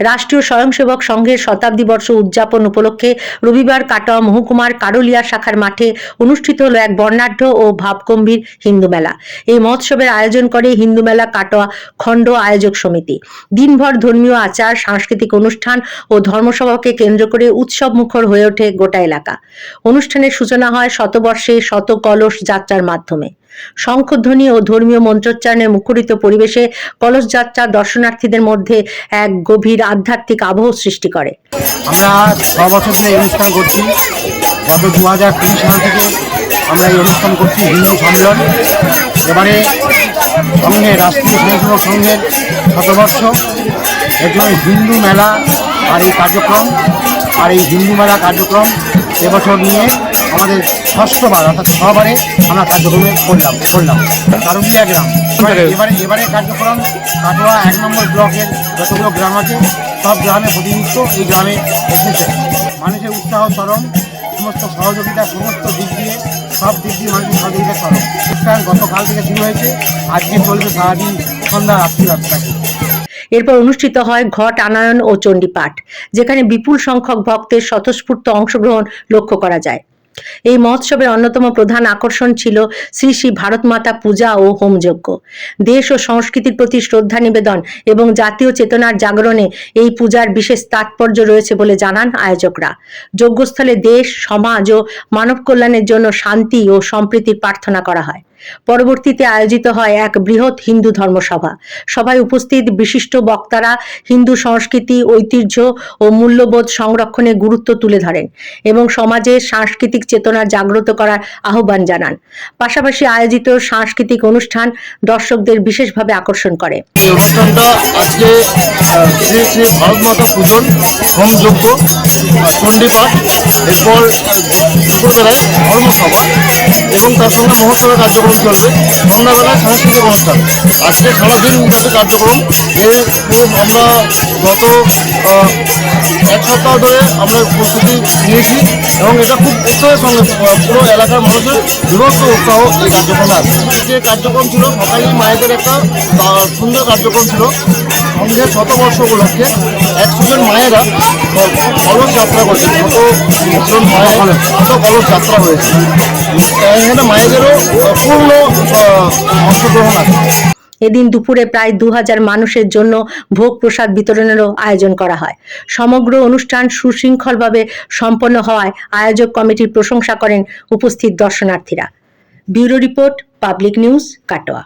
রাষ্ট্রীয় স্বয়ংসেবক সংঘের শতাব্দী বর্ষ উদযাপন উপলক্ষে রবিবার কাটোয়া মহকুমার কারুলিয়া শাখার মাঠে অনুষ্ঠিত হল এক বর্ণাঢ্য ও ভাবগম্ভীর হিন্দু মেলা। এই মহোৎসবের আয়োজন করে হিন্দু মেলা কাটোয়া খণ্ড আয়োজক সমিতি। দিনভর ধর্মীয় আচার, সাংস্কৃতিক অনুষ্ঠান ও ধর্মসভাকে কেন্দ্র করে উৎসব মুখর হয়ে ওঠে গোটা এলাকা। অনুষ্ঠানের সূচনা হয় শতবর্ষে শত কলস যাত্রার মাধ্যমে। শঙ্খধ্বনি ও ধর্মীয় মন্ত্রোচ্চারণে মুখরিত পরিবেশে কলস যাত্রা দর্শনার্থীদের মধ্যে এক গভীর আধ্যাত্মিক আবহ সৃষ্টি করে। আমরা ছ বছর ধরে এই অনুষ্ঠান করছি। গত দু হাজার কুড়ি সাল থেকে আমরা এই অনুষ্ঠান করছি হিন্দু সম্মেলন। এবারে সঙ্গে রাষ্ট্রীয় স্বয়ংসেবক সংঘের শতবর্ষ। এর জন্য হিন্দু মেলা আর এই কার্যক্রম, আর এই হিন্দু মেলা কার্যক্রম এবছর নিয়ে আমাদের ষষ্ঠবার অর্থাৎ ছবারে আমরা কার্যক্রমে করলাম করলাম কারুলিয়া গ্রাম। এবারে এবারে এবারে কার্যক্রম কাটোয়া এক নম্বর ব্লকের যতগুলো গ্রাম আছে সব গ্রামে প্রতিনিধিত্ব এই গ্রামে এসেছে। মানুষের উৎসাহ চরম সমস্ত সহযোগিতা সমস্ত দিক দিয়ে সব দিক দিয়ে মানুষের সহযোগিতা চরম। অনুষ্ঠান গতকাল থেকে শুরু হয়েছে আজকে চলবে সারাদিন সন্ধ্যা রাত্রি রাত্রি এরপর অনুষ্ঠিত হয় ঘট আনয়ন ও চণ্ডীপাঠ যেখানে বিপুল সংখ্যক ভক্তের স্বতঃস্ফূর্ত অংশগ্রহণ লক্ষ্য করা যায়। এই মহোৎসবের অন্যতম প্রধান আকর্ষণ ছিল শ্রী শ্রী ভারত মাতা পূজা ও হোমযজ্ঞ। দেশ ও সংস্কৃতির প্রতি শ্রদ্ধা নিবেদন এবং জাতীয় চেতনার জাগরণে এই পূজার বিশেষ তাৎপর্য রয়েছে বলে জানান আয়োজকরা। যজ্ঞস্থলে দেশ, সমাজ ও মানব কল্যাণের জন্য শান্তি ও সম্প্রীতির প্রার্থনা করা হয়। পরবর্তীতে আয়োজিত হয় এক বৃহৎ হিন্দু ধর্মসভা। সভায় উপস্থিত বিশিষ্ট বক্তারা হিন্দু সংস্কৃতি, ঐতিহ্য ও মূল্যবোধ সংরক্ষণে গুরুত্ব তুলে ধরেন এবং সমাজে সাংস্কৃতিক চেতনা জাগ্রত করার আহ্বান জানান। পাশাপাশি আয়োজিত সাংস্কৃতিক অনুষ্ঠান দর্শকদের বিশেষভাবে আকর্ষণ করে। এবং তার সঙ্গে মহোৎসবের কার্যক্রম চলবে সন্ধ্যাবেলায় সাংস্কৃতিক অনুষ্ঠান। আজকে সারাদিন ব্যাপী কার্যক্রম। এর আমরা গত এক সপ্তাহ ধরে আমরা প্রস্তুতি নিয়েছি এবং এটা খুব উৎসাহের সঙ্গে পুরো এলাকার মানুষের বিভক্ত উৎসাহ এই কার্যক্রমে আছে যে কার্যক্রম ছিল সকালেই মায়েদের একটা সুন্দর কার্যক্রম ছিল। সঙ্গে শতবর্ষ উপলক্ষে একশো জন মায়েরা কলস যাত্রা করেছে শত জন মায়ের শত কলস যাত্রা হয়েছে। এখানে মায়েদেরও পূর্ণ অংশগ্রহণ আছে। এদিন দুপুরে প্রায় দু হাজার মানুষের জন্য ভোগ প্রসাদ বিতরণেরও আয়োজন করা হয়। সমগ্র অনুষ্ঠান সুশৃঙ্খলভাবে সম্পন্ন হওয়ায় আয়োজক কমিটির প্রশংসা করেন উপস্থিত দর্শনার্থীরা। Bureau report, public news, Katwa.